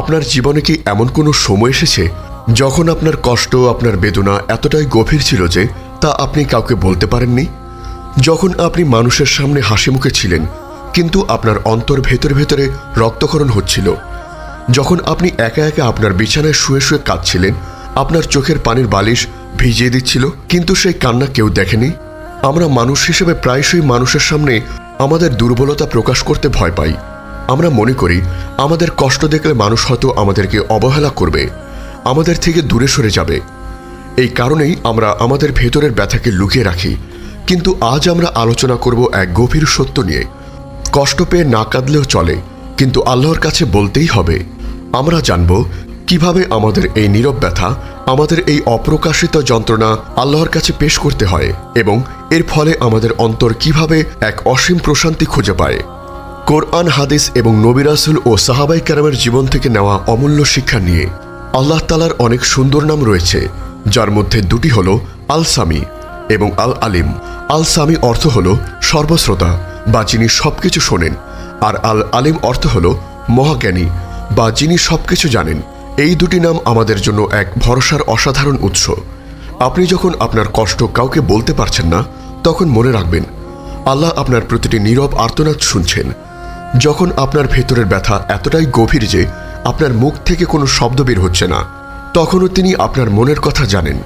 আপনার জীবনে কি এমন কোনো সময় এসেছে যখন আপনার কষ্ট, আপনার বেদনা এতটাই গভীর ছিল যে তা আপনি কাউকে বলতে পারেননি? যখন আপনি মানুষের সামনে হাসি মুখে ছিলেন, কিন্তু আপনার অন্তর ভেতরে ভেতরে রক্তক্ষরণ হচ্ছিল। যখন আপনি একা একা আপনার বিছানায় শুয়ে শুয়ে কাঁদছিলেন, আপনার চোখের পানির বালিশ ভিজিয়ে দিচ্ছিল, কিন্তু সেই কান্না কেউ দেখেনি? আমরা মানুষ হিসেবে প্রায়শই মানুষের সামনে আমাদের দুর্বলতা প্রকাশ করতে ভয় পাই। আমরা মনে করি, আমাদের কষ্ট দেখলে মানুষ হয়তো আমাদেরকে অবহেলা করবে, আমাদের থেকে দূরে সরে যাবে। এই কারণেই আমরা আমাদের ভেতরের ব্যথাকে লুকিয়ে রাখি। কিন্তু আজ আমরা আলোচনা করব এক গভীর সত্য নিয়ে। কষ্ট পেয়ে না কাঁদলেও চলে, কিন্তু আল্লাহর কাছে বলতেই হবে। আমরা জানব কীভাবে আমাদের এই নীরব ব্যথা, আমাদের এই অপ্রকাশিত যন্ত্রণা আল্লাহর কাছে পেশ করতে হয় এবং এর ফলে আমাদের অন্তর কীভাবে এক অসীম প্রশান্তি খুঁজে পায়। কোরআন, হাদিস এবং নবিরাসুল ও সাহাবাই কারামের জীবন থেকে নেওয়া অমূল্য শিক্ষা নিয়ে আল্লাহ তালার অনেক সুন্দর নাম রয়েছে, যার মধ্যে দুটি হল আল সামি এবং আল আলিম আল সামি অর্থ হল সর্বশ্রোতা, বা যিনি সবকিছু শোনেন, আর আল আলিম অর্থ হল মহাজ্ঞানী, বা যিনি সবকিছু জানেন। এই দুটি নাম আমাদের জন্য এক ভরসার অসাধারণ উৎস। আপনি যখন আপনার কষ্ট কাউকে বলতে পারছেন না, তখন মনে রাখবেন, আল্লাহ আপনার প্রতিটি নীরব আর্তনাদ শুনছেন। যখন আপনার ভেতরের ব্যথা এতটাই গভীর যে আপনার মুখ থেকে কোনো শব্দ বের হচ্ছে না, তখনও তিনি আপনার মনের কথা জানেন।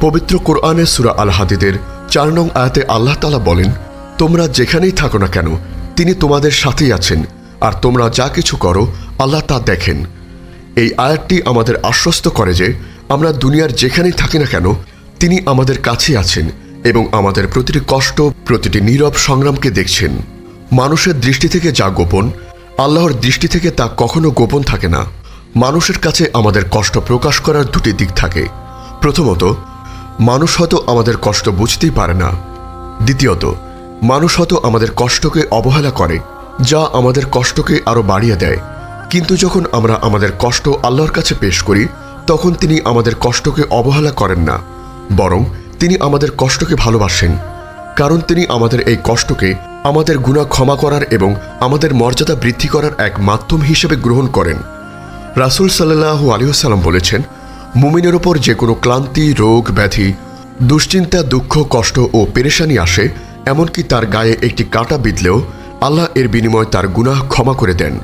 পবিত্র কোরআনে সুরা আল হাদিদের চার নং আয়াতে আল্লাহ তালা বলেন, তোমরা যেখানেই থাকো না কেন, তিনি তোমাদের সাথেই আছেন, আর তোমরা যা কিছু করো, আল্লাহ তা দেখেন। এই আয়াতটি আমাদের আশ্বস্ত করে যে আমরা দুনিয়ার যেখানেই থাকি না কেন, তিনি আমাদের কাছেই আছেন এবং আমাদের প্রতিটি কষ্ট, প্রতিটি নীরব সংগ্রামকে দেখছেন। মানুষের দৃষ্টি থেকে যা গোপন, আল্লাহর দৃষ্টি থেকে তা কখনো গোপন থাকে না। মানুষের কাছে আমাদের কষ্ট প্রকাশ করার দুটি দিক থাকে। প্রথমত, মানুষ হয়তো আমাদের কষ্ট বুঝতেই পারে না। দ্বিতীয়ত, মানুষ হয়তো আমাদের কষ্টকে অবহেলা করে, যা আমাদের কষ্টকে আরও বাড়িয়ে দেয়। কিন্তু যখন আমরা আমাদের কষ্ট আল্লাহর কাছে পেশ করি, তখন তিনি আমাদের কষ্টকে অবহেলা করেন না, বরং তিনি আমাদের কষ্টকে ভালোবাসেন। কারণ তিনি আমাদের এই কষ্টকে আমাদের গুণা ক্ষমা করার এবং আমাদের মর্যাদা বৃদ্ধি করার এক মাধ্যম হিসেবে গ্রহণ করেন। রাসুল সাল্লাহ আলিহাল্লাম বলেছেন, মুমিনের ওপর যে কোনো ক্লান্তি, রোগ, ব্যাধি, দুশ্চিন্তা, দুঃখ, কষ্ট ও পেরেশানি আসে, এমনকি তার গায়ে একটি কাঁটা বিঁধলেও আল্লাহ এর বিনিময়ে তার গুনাহ ক্ষমা করে দেন।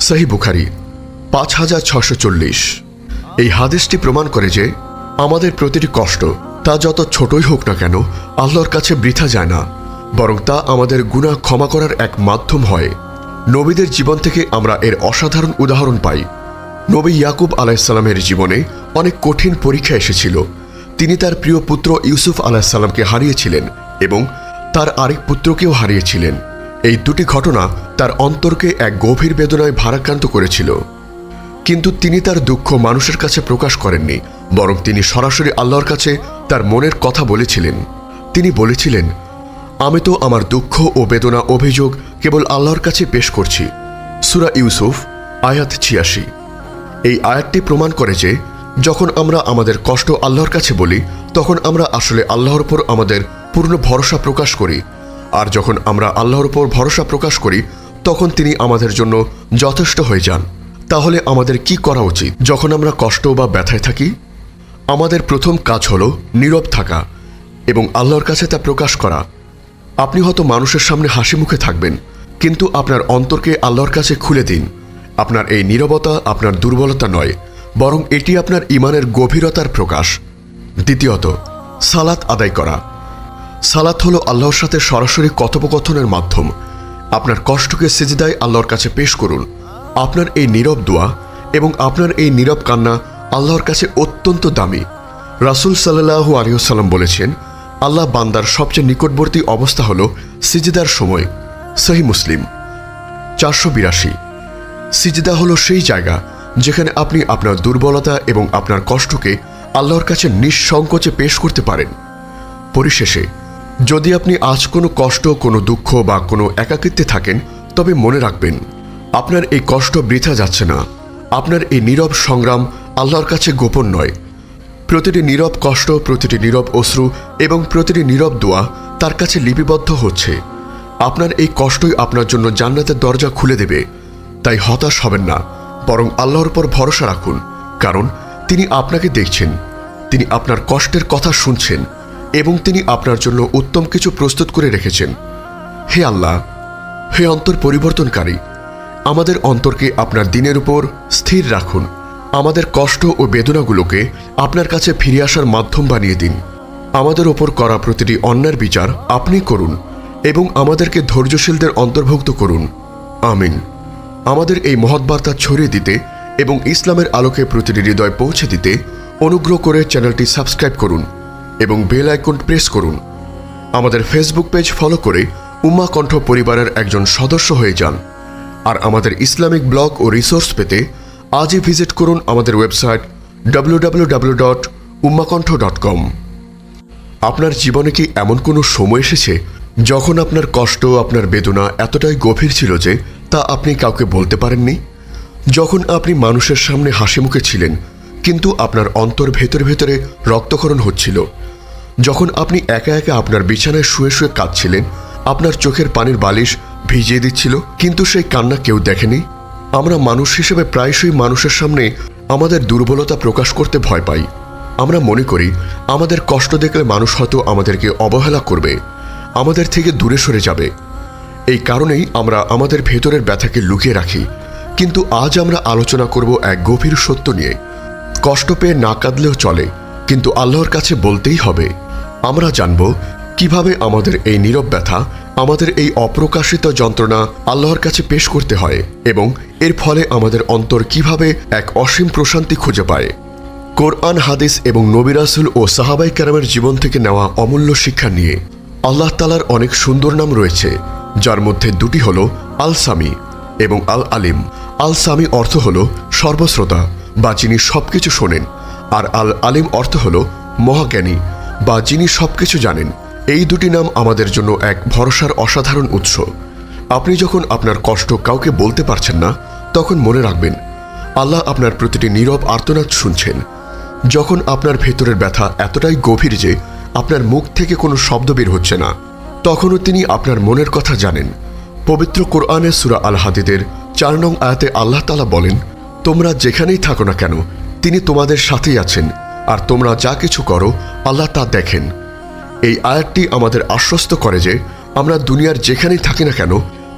সাহি বুখারি, পাঁচ হাজার ছশো চল্লিশ। এই হাদিসটি প্রমাণ করে যে আমাদের প্রতিটি কষ্ট তা যত ছোটই হোক না কেন, আল্লাহর কাছে বৃথা যায় না, বরং তা আমাদের গুণা ক্ষমা করার এক মাধ্যম হয়। নবীদের জীবন থেকে আমরা এর অসাধারণ উদাহরণ পাই। নবী ইয়াকুব আলাইসাল্লামের জীবনে অনেক কঠিন পরীক্ষা এসেছিল। তিনি তার প্রিয় পুত্র ইউসুফ আলাহিসাল্লামকে হারিয়েছিলেন এবং তার আরেক পুত্রকেও হারিয়েছিলেন। এই দুটি ঘটনা তার অন্তরকে এক গভীর বেদনায় ভারাক্রান্ত করেছিল। কিন্তু তিনি তার দুঃখ মানুষের কাছে প্রকাশ করেননি বরং তিনি সরাসরি আল্লাহর কাছে তার মনের কথা বলেছিলেন। তিনি বলেছিলেন, আমি তো আমার দুঃখ ও বেদনা অভিযোগ কেবল আল্লাহর কাছে পেশ করছি। সুরা ইউসুফ, আয়াত ছিয়াশি। এই আয়াতটি প্রমাণ করে যে, যখন আমরা আমাদের কষ্ট আল্লাহর কাছে বলি, তখন আমরা আসলে আল্লাহর উপর আমাদের পূর্ণ ভরসা প্রকাশ করি। আর যখন আমরা আল্লাহর উপর ভরসা প্রকাশ করি, তখন তিনি আমাদের জন্য যথেষ্ট হয়ে যান। তাহলে আমাদের কি করা উচিত? যখন আমরা কষ্ট বা ব্যথায় থাকি আমাদের প্রথম কাজ হলো নীরব থাকা এবং আল্লাহর কাছে তা প্রকাশ করা। আপনি হয়তো মানুষের সামনে হাসি মুখে থাকবেন, কিন্তু আপনার অন্তরকে আল্লাহর কাছে খুলে দিন। আপনার এই নীরবতা আপনার দুর্বলতা নয়, বরং এটি আপনার ইমানের গভীরতার প্রকাশ। দ্বিতীয়ত, সালাত আদায় করা। সালাত হলো আল্লাহর সাথে সরাসরি কথোপকথনের মাধ্যম। আপনার কষ্টকে সেজদায় আল্লাহর কাছে পেশ করুন। আপনার এই নীরব দোয়া এবং আপনার এই নীরব কান্না আল্লাহর কাছে অত্যন্ত দামি। রাসুল সাল্লাহু আলিয়াল্লাম বলেছেন, আল্লাহ বান্দার সবচেয়ে নিকটবর্তী অবস্থা হল সিজিদার সময়, সহি মুসলিম। চারশো বিরাশি। সিজদা হলো সেই জায়গা যেখানে আপনি আপনার দুর্বলতা এবং আপনার কষ্টকে আল্লাহর কাছে নিঃসংকোচে পেশ করতে পারেন। পরিশেষে, যদি আপনি আজ কোনো কষ্ট, কোনো দুঃখ বা কোনো একাকিত্বে থাকেন, তবে মনে রাখবেন, আপনার এই কষ্ট বৃথা যাচ্ছে না। আপনার এই নীরব সংগ্রাম আল্লাহর কাছে গোপন নয়। প্রতিটি নীরব কষ্ট, প্রতিটি নীরব অশ্রু এবং প্রতিটি নীরব দোয়া তার কাছে লিপিবদ্ধ হচ্ছে। আপনার এই কষ্টই আপনার জন্য জান্নাতের দরজা খুলে দেবে। তাই হতাশ হবেন না, বরং আল্লাহর উপর ভরসা রাখুন, কারণ তিনি আপনাকে দেখছেন, তিনি আপনার কষ্টের কথা শুনছেন এবং তিনি আপনার জন্য উত্তম কিছু প্রস্তুত করে রেখেছেন। হে আল্লাহ, হে অন্তর পরিবর্তনকারী, আমাদের অন্তরকে আপনার দিনের উপর স্থির রাখুন। আমাদের কষ্ট ও বেদনাগুলোকে আপনার কাছে ফিরে আসার মাধ্যম বানিয়ে দিন। আমাদের ওপর করা প্রতিটি অন্যার বিচার আপনি করুন এবং আমাদেরকে ধৈর্যশীলদের অন্তর্ভুক্ত করুন। আমিন। আমাদের এই মহৎ বার্তা ছড়িয়ে দিতে এবং ইসলামের আলোকে প্রতিটি হৃদয় পৌঁছে দিতে অনুগ্রহ করে চ্যানেলটি সাবস্ক্রাইব করুন এবং বেল আইকন প্রেস করুন। আমাদের ফেসবুক পেজ ফলো করে উম্মা কণ্ঠ পরিবারের একজন সদস্য হয়ে যান। আর আমাদের ইসলামিক ব্লগ ও রিসোর্স পেতে আজই ভিজিট করুন আমাদের website W dot Ummakantha dot com আপনার জীবনে কি এমন কোনো সময় এসেছে যখন আপনার কষ্ট, আপনার বেদনা এতটাই গভীর ছিল যে তা আপনি কাউকে বলতে পারেননি? যখন আপনি মানুষের সামনে হাসি মুখে ছিলেন, কিন্তু আপনার অন্তর ভেতরে ভেতরে রক্তক্ষরণ হচ্ছিল। যখন আপনি একা একা আপনার বিছানায় শুয়ে শুয়ে কাঁদছিলেন, আপনার চোখের পানির বালিশ ভিজিয়ে দিচ্ছিল, কিন্তু সেই কান্না কেউ দেখেনি? আমরা মানুষ হিসেবে প্রায়শই মানুষের সামনে আমাদের দুর্বলতা প্রকাশ করতে ভয় পাই। আমরা মনে করি, আমাদের কষ্ট দেখলে মানুষ হয়তো আমাদেরকে অবহেলা করবে, আমাদের থেকে দূরে সরে যাবে। এই কারণেই আমরা আমাদের ভেতরের ব্যথাকে লুকিয়ে রাখি। কিন্তু আজ আমরা আলোচনা করব এক গভীর সত্য নিয়ে। কষ্ট পেয়ে না কাঁদলেও চলে, কিন্তু আল্লাহর কাছে বলতেই হবে। আমরা জানব কীভাবে আমাদের এই নীরব ব্যথা আমাদের এই অপ্রকাশিত যন্ত্রণা আল্লাহর কাছে পেশ করতে হয় এবং এর ফলে আমাদের অন্তর কীভাবে এক অসীম প্রশান্তি খুঁজে পায়। কোরআন, হাদিস এবং নবিরাসুল ও সাহাবাই কারামের জীবন থেকে নেওয়া অমূল্য শিক্ষা নিয়ে আল্লাহ তালার অনেক সুন্দর নাম রয়েছে, যার মধ্যে দুটি হল আল সামি এবং আল আলিম আল সামি অর্থ হল সর্বশ্রোতা, বা যিনি সবকিছু শোনেন, আর আল আলিম অর্থ হল মহাজ্ঞানী, বা যিনি সবকিছু জানেন। এই দুটি নাম আমাদের জন্য এক ভরসার অসাধারণ উৎস। আপনি যখন আপনার কষ্ট কাউকে বলতে পারছেন না, তখন মনে রাখবেন, আল্লাহ আপনার প্রতিটি নীরব আর্তনাদ শুনছেন। যখন আপনার ভেতরের ব্যথা এতটাই গভীর যে আপনার মুখ থেকে কোনো শব্দ বের হচ্ছে না, তখনও তিনি আপনার মনের কথা জানেন। পবিত্র কোরআনে সুরা আল হাদিদের চার নং আয়াতে আল্লাহ তালা বলেন, তোমরা যেখানেই থাকো না কেন, তিনি তোমাদের সাথেই আছেন। আর তোমরা যা কিছু করো, আল্লাহ তা দেখেন। এই আয়াতটি আমাদের আশ্বস্ত করে যে আমরা দুনিয়ার যেখানেই থাকি না কেন,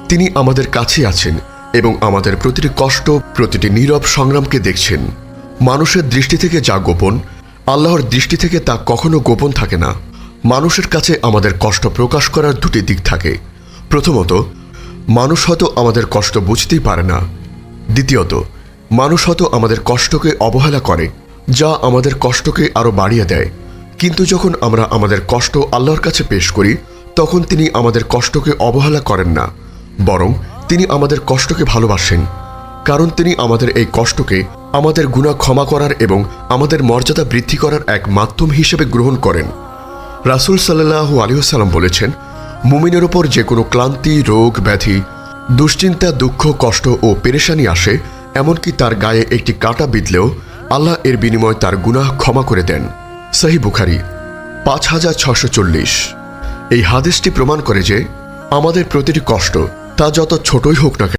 তিনি আমাদের কাছেই আছেন এবং আমাদের প্রতিটি কষ্ট, প্রতিটি নীরব সংগ্রামকে দেখছেন। মানুষের দৃষ্টি থেকে যা গোপন, আল্লাহর দৃষ্টি থেকে তা কখনো গোপন থাকে না। মানুষের কাছে আমাদের কষ্ট প্রকাশ করার দুটি দিক থাকে। প্রথমত, মানুষ হয়তো আমাদের কষ্ট বুঝতেই পারে না। দ্বিতীয়ত, মানুষ হয়তো আমাদের কষ্টকে অবহেলা করে, যা আমাদের কষ্টকে আরও বাড়িয়ে দেয়। কিন্তু যখন আমরা আমাদের কষ্ট আল্লাহর কাছে পেশ করি, তখন তিনি আমাদের কষ্টকে অবহেলা করেন না, বরং তিনি আমাদের কষ্টকে ভালোবাসেন, কারণ তিনি আমাদের এই কষ্টকে আমাদের গুণা ক্ষমা করার এবং আমাদের মর্যাদা বৃদ্ধি করার এক মাধ্যম হিসেবে গ্রহণ করেন। রাসুল সাল্লাহ আলিহাল্লাম বলেছেন, মুমিনের ওপর যে কোনো ক্লান্তি, রোগ, ব্যাধি, দুশ্চিন্তা, দুঃখ, কষ্ট ও পেরেশানি আসে, এমনকি তার গায়ে একটি কাঁটা বিঁধলেও আল্লাহ এর বিনিময়ে তার গুনাহ ক্ষমা করে দেন। সাহি বুখারি, পাঁচ হাজার ছশো চল্লিশ। এই হাদিসটি প্রমাণ করে যে আমাদের প্রতিটি কষ্ট তা যত ছোটই হোক না